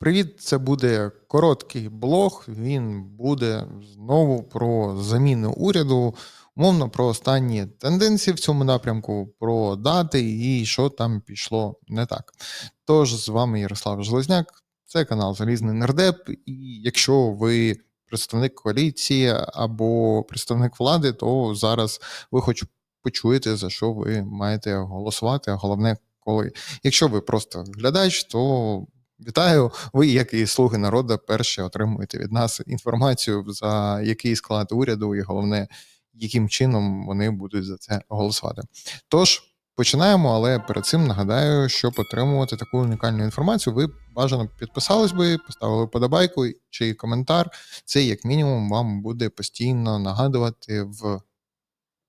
Привіт, це буде короткий блог. Він буде знову про заміну уряду, умовно про останні тенденції в цьому напрямку, про дати і що там пішло не так. Тож з вами Ярослав Железняк, це канал Залізний Нердеп. І якщо ви представник коаліції або представник влади, то зараз ви хоч почуєте, за що ви маєте голосувати, а головне, коли. Якщо ви просто глядач, то Вітаю! Ви, як і слуги народу, перші отримуєте від нас інформацію за який склад уряду, і головне, яким чином вони будуть за це голосувати. Тож починаємо, але перед цим нагадаю, щоб отримувати таку унікальну інформацію, ви бажано підписались би, поставили подобайку чи коментар. Це як мінімум вам буде постійно нагадувати в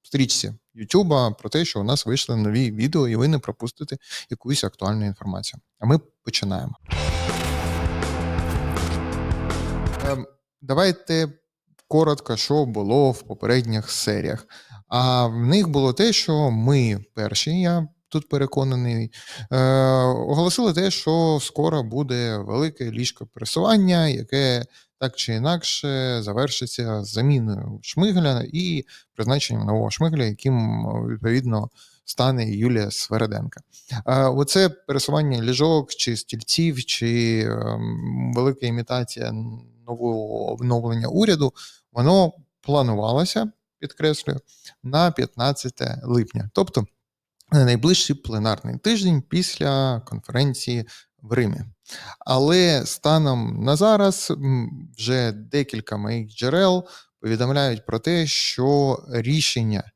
стрічці Ютуба про те, що у нас вийшли нові відео, і ви не пропустите якусь актуальну інформацію. А ми починаємо. Ем, Давайте коротко, що було в попередніх серіях. А в них було те, що ми перші, я тут переконаний, е, оголосили те, що скоро буде велике ліжко пересування, яке так чи інакше завершиться заміною Шмигеля і призначенням нового Шмигеля, яким відповідно стане Юлія Свереденка. А Оце пересування ліжок чи стільців, чи ем, велика імітація нового обновлення уряду, воно планувалося, підкреслюю, на 15 липня, тобто на найближчий пленарний тиждень після конференції в Римі. Але станом на зараз вже декілька моїх джерел повідомляють про те, що рішення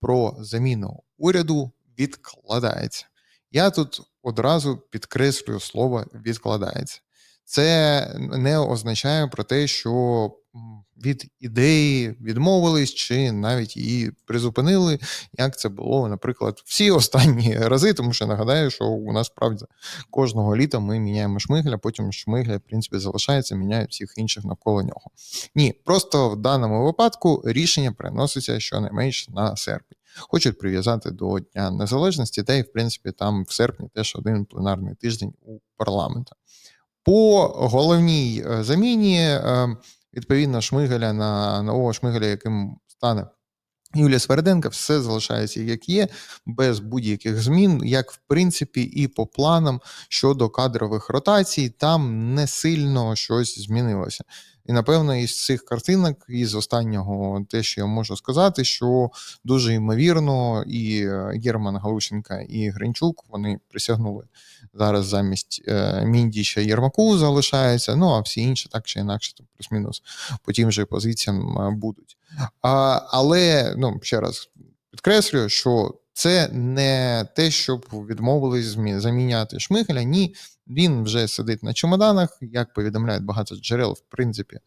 про заміну уряду відкладається. Я тут одразу підкреслюю слово відкладається. Це не означає про те, що від ідеї відмовились чи навіть її призупинили, як це було, наприклад, всі останні рази, тому що нагадаю, що у нас правда кожного літа ми міняємо шмигля, потім шмигля, в принципі, залишається, міняє всіх інших навколо нього. Ні, просто в даному випадку рішення переноситься щонайменше на серпень. Хочуть прив'язати до Дня Незалежності, та й, в принципі, там в серпні теж один пленарний тиждень у парламента. По головній е, заміні, е, відповідно, Шмигаля на нового Шмигаля, яким стане Юлія Сверденка, все залишається як є, без будь-яких змін, як в принципі, і по планам щодо кадрових ротацій, там не сильно щось змінилося. І напевно, із цих картинок, із останнього, те, що я можу сказати, що дуже ймовірно, і е, Герман Галущенка, і Гринчук вони присягнули зараз замість е, Міндіча Єрмаку залишається. Ну а всі інші так чи інакше, там плюс-мінус по тим же позиціям е, будуть. А, Але ну ще раз підкреслюю, що це не те, щоб відмовились заміняти Шмигеля. Ні, він вже сидить на чемоданах. Як повідомляють багато джерел, в принципі,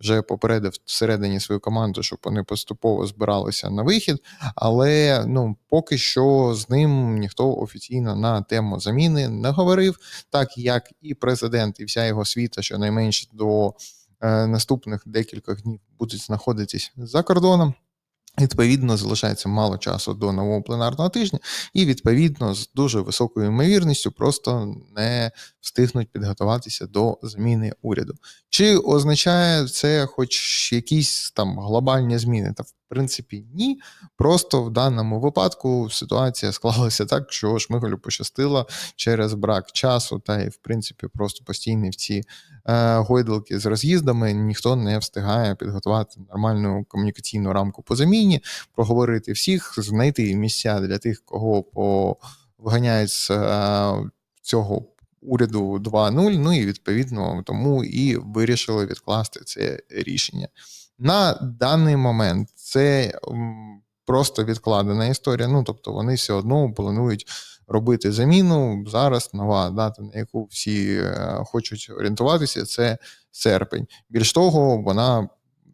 вже попередив всередині свою команду, щоб вони поступово збиралися на вихід. Але ну поки що з ним ніхто офіційно на тему заміни не говорив, так як і президент, і вся його світа, щонайменше до е, наступних декількох днів будуть знаходитись за кордоном. Відповідно, залишається мало часу до нового пленарного тижня, і відповідно з дуже високою ймовірністю просто не встигнуть підготуватися до зміни уряду. Чи означає це хоч якісь там глобальні зміни? Та в принципі ні. Просто в даному випадку ситуація склалася так, що Шмигалю пощастило через брак часу, та й в принципі просто постійні в ці е, гойдалки з роз'їздами ніхто не встигає підготувати нормальну комунікаційну рамку по заміні, проговорити всіх, знайти місця для тих, кого по виганяють з е, цього уряду 2.0, ну і відповідно тому і вирішили відкласти це рішення. На даний момент це просто відкладена історія. Ну тобто вони все одно планують робити заміну. Зараз нова дата, на яку всі е, хочуть орієнтуватися, це серпень. Більш того, вона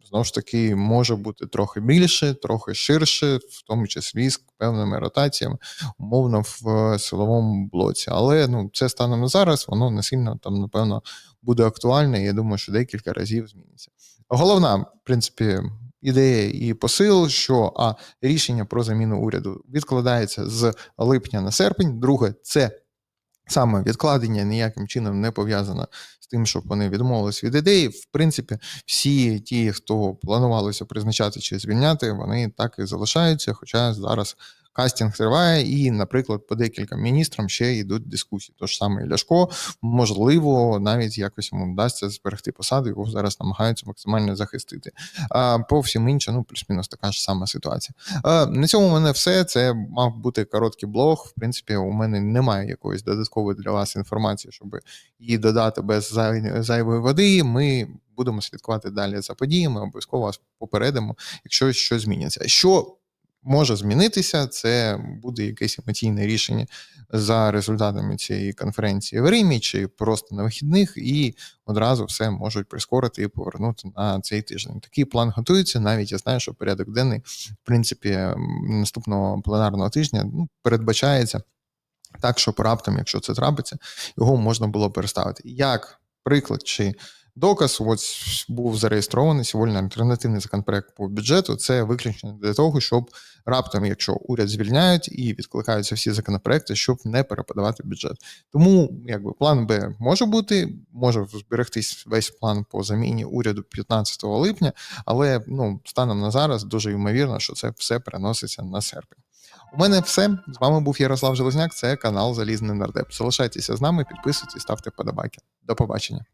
знову ж таки може бути трохи більше, трохи ширше, в тому числі з певними ротаціями, умовно в силовому блоці. Але ну це станом на зараз, воно не сильно там, напевно, буде актуальне. Я думаю, що декілька разів зміниться. Головна, в принципі, ідея і посил, що а рішення про заміну уряду відкладається з липня на серпень. Друге, це Саме відкладення ніяким чином не пов'язано з тим, щоб вони відмовились від ідеї. В принципі, всі ті, хто планувалося призначати чи звільняти, вони так і залишаються. Хоча зараз кастинг триває, і, наприклад, по декілька міністрам ще йдуть дискусії. Тож саме Ляшко, можливо, навіть якось йому вдасться зберегти посаду, його зараз намагаються максимально захистити. А по всім іншим, ну плюс-мінус така ж сама ситуація. А, на цьому у мене все. Це мав бути короткий блог. В принципі, у мене немає якоїсь додаткової для вас інформації, щоб її додати без зай- зайвої води. Ми будемо слідкувати далі за подіями. Обов'язково вас попередимо, якщо щось зміниться. Що може змінитися, це буде якесь емоційне рішення за результатами цієї конференції в Римі, чи просто на вихідних, і одразу все можуть прискорити і повернути на цей тиждень. Такий план готується. Навіть я знаю, що порядок денний, в принципі, наступного пленарного тижня ну, передбачається так, щоб раптом, якщо це трапиться, його можна було переставити. Як приклад чи доказ, ось був зареєстрований сьогодні альтернативний законопроект по бюджету. Це виключно для того, щоб раптом, якщо уряд звільняють і відкликаються всі законопроекти, щоб не переподавати бюджет. Тому якби план Б може бути, може зберегтись весь план по заміні уряду 15 липня, але ну станом на зараз дуже ймовірно, що це все переноситься на серпень. У мене все. З вами був Ярослав Железняк. Це канал Залізний Нардеп. Залишайтеся з нами, підписуйтесь, ставте подобайки. До побачення.